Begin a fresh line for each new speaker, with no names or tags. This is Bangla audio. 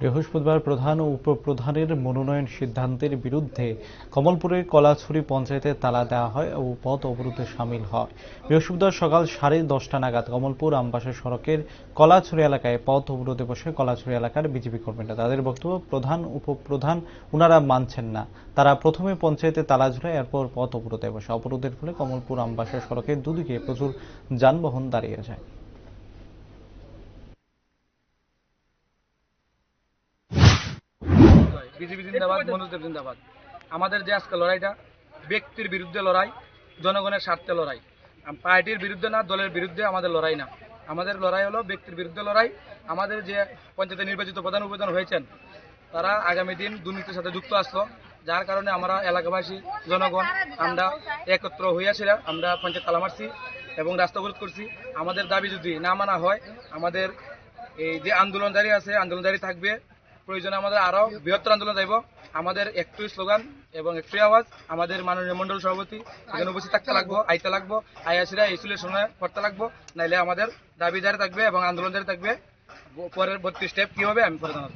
বৃহস্পতিবার প্রধান ও উপপ্রধানের মনোনয়ন সিদ্ধান্তের বিরুদ্ধে কমলপুরের কলাছড়ি পঞ্চায়েতে তালা দেওয়া হয় ও পথ অবরোধে সামিল হয়। বৃহস্পতিবার সকাল সাড়ে দশটা নাগাদ কমলপুর আমবাসা সড়কের কলাছড়ি এলাকায় পথ অবরোধে বসে কলাছড়ি এলাকার বিজেপি কর্মীরা তাদের বক্তব্য প্রধান, উপপ্রধান উনারা মানছেন না। তারা প্রথমে পঞ্চায়েতে তালা ঝুলায় এরপর পথ অবরোধে বসে। অবরোধের ফলে কমলপুর আমবাসা সড়কের দুদিকে প্রচুর যানবাহন দাঁড়িয়ে যায়।
বিজেপি জিন্দাবাদ মনোজদেব জিন্দাবাদ। আমাদের যে আজকে লড়াইটা ব্যক্তির বিরুদ্ধে লড়াই জনগণের স্বার্থে লড়াই। পার্টির বিরুদ্ধে না দলের বিরুদ্ধে আমাদের লড়াই না। আমাদের লড়াই হলো ব্যক্তির বিরুদ্ধে লড়াই। আমাদের যে পঞ্চায়েতে নির্বাচিত প্রধান উপপ্রধান হয়েছেন তারা আগামী দিন দুর্নীতির সাথে যুক্ত আসলো। যার কারণে আমরা এলাকাবাসী জনগণ আমরা একত্র হইয়াছিলাম। আমরা পঞ্চায়েত তালা মারছি এবং রাস্তা অবরোধ করছি। আমাদের দাবি যদি না মানা হয় আমাদের এই যে আন্দোলনদারি আছে আন্দোলনদারি থাকবে। প্রয়োজনে আমাদের আরও বৃহত্তর আন্দোলন যাইব। আমাদের একটু স্লোগান এবং একটু আওয়াজ, আমাদের মাননীয় মন্ডল সভাপতি এখানে উপস্থিত থাকতে লাগবো, আইতে লাগবো আইয়াসিরা স্কুলের সময় করতে লাগবো, নাইলে আমাদের দাবি থাকবে এবং আন্দোলন জারি থাকবে। পরের বত্রিশ স্টেপ কি হবে আমি পরে জানাব।